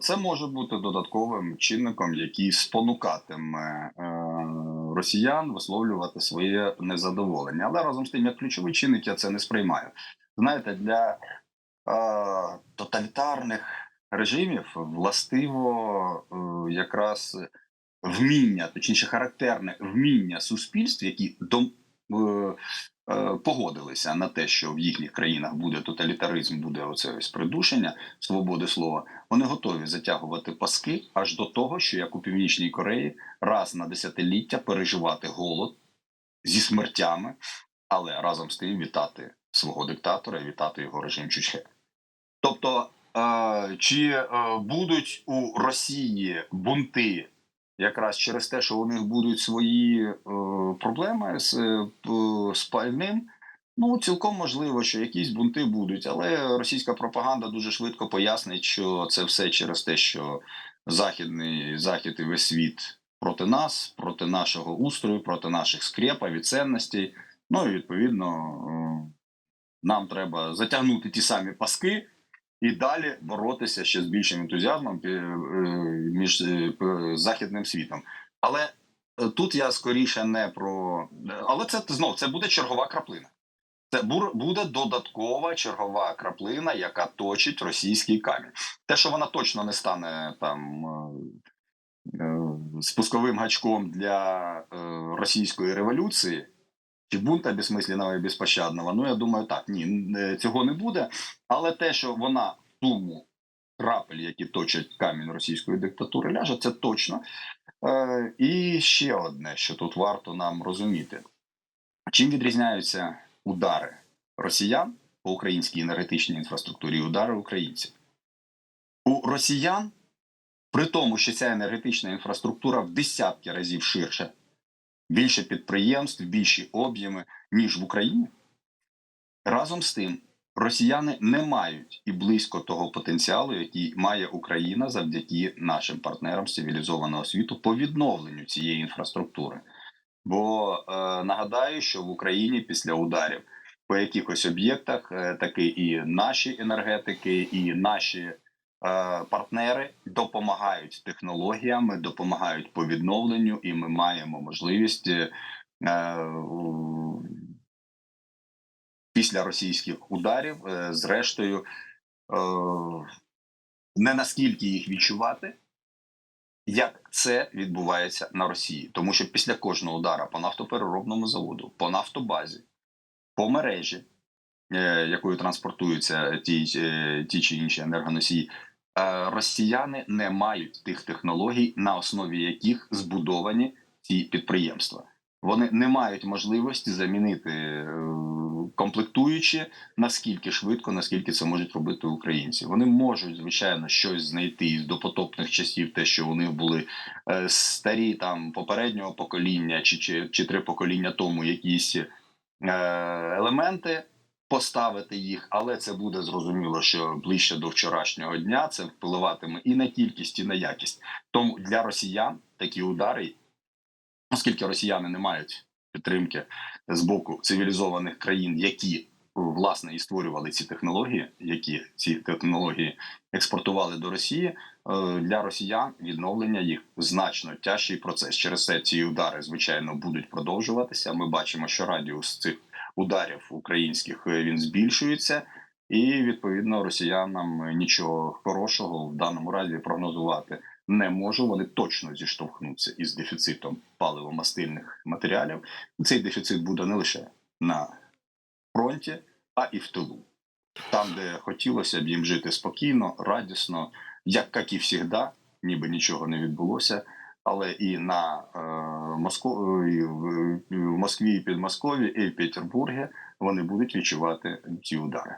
це може бути додатковим чинником, який спонукатиме е, росіян висловлювати своє незадоволення. Але разом з тим, як ключовий чинник, я це не сприймаю. Знаєте, для е, тоталітарних режимів властиво е, якраз вміння, точніше, характерне вміння суспільств, які е, погодилися на те, що в їхніх країнах буде тоталітаризм, буде оце ось придушення свободи слова. Вони готові затягувати паски аж до того, що як у північній Кореї раз на десятиліття переживати голод зі смертями, але разом з тим вітати свого диктатора і вітати його режим Чучхе. Тобто, е, чи е, будуть у Росії бунти якраз через те, що у них будуть свої е, проблеми з, е, з. Ну, цілком можливо, що якісь бунти будуть, але російська пропаганда дуже швидко пояснить, що це все через те, що західний захід і весь світ проти нас, проти нашого устрою, проти наших скрепів і цінностей. Ну і відповідно е, нам треба затягнути ті самі паски і далі боротися ще з більшим ентузіазмом е, між е, західним світом. Але е, тут я скоріше не про але це знов це буде чергова краплина. Це буде додаткова чергова краплина, яка точить російський камінь. Те, що вона точно не стане там е, е, спусковим гачком для е, російської революції чи бунта безсмисленного і безпощадного, ну я думаю, так ні, е, цього не буде. Але те, що вона суму крапель, які точать камінь російської диктатури, ляже, це точно. Е, і ще одне, що тут варто нам розуміти: чим відрізняються удари росіян по українській енергетичній інфраструктурі і удари українців? У росіян, при тому, що ця енергетична інфраструктура в десятки разів ширша, більше підприємств, більші об'єми, ніж в Україні. Разом з тим, росіяни не мають і близько того потенціалу, який має Україна завдяки нашим партнерам з цивілізованого світу по відновленню цієї інфраструктури. Бо е, нагадаю, що в Україні після ударів по якихось об'єктах е, таки і наші енергетики, і наші партнери допомагають технологіями, допомагають по відновленню, і ми маємо можливість е, після російських ударів, е, зрештою, е, не наскільки їх відчувати, як це відбувається на Росії. Тому що після кожного удара по нафтопереробному заводу, по нафтобазі, по мережі, е, якою транспортуються ті, е, ті чи інші енергоносії, е, росіяни не мають тих технологій, на основі яких збудовані ці підприємства. Вони не мають можливості замінити е, комплектуючі наскільки швидко, наскільки це можуть робити українці. Вони можуть, звичайно, щось знайти із допотопних часів, те, що них були е, старі там попереднього покоління, чи, чи, чи три покоління тому якісь е, елементи. Поставити їх, але це буде зрозуміло, що ближче до вчорашнього дня це впливатиме і на кількість, і на якість. Тому для росіян такі удари, оскільки росіяни не мають підтримки з боку цивілізованих країн, які власне і створювали ці технології, які ці технології експортували до Росії. е, Для росіян відновлення їх значно тяжчий процес. Через це ці удари, звичайно, будуть продовжуватися. Ми бачимо, що радіус цих ударів українських е, він збільшується, і відповідно росіянам нічого хорошого в даному разі прогнозувати не можу. Вони точно зіштовхнуться із дефіцитом паливо-мастильних матеріалів. Цей дефіцит буде не лише на фронті, а і в тилу. Там, де хотілося б їм жити спокійно, радісно, як, як і завжди, ніби нічого не відбулося. Але і на е, Моско... і в, Москві, і Підмосков'ї, і в Петербургі вони будуть відчувати ці удари.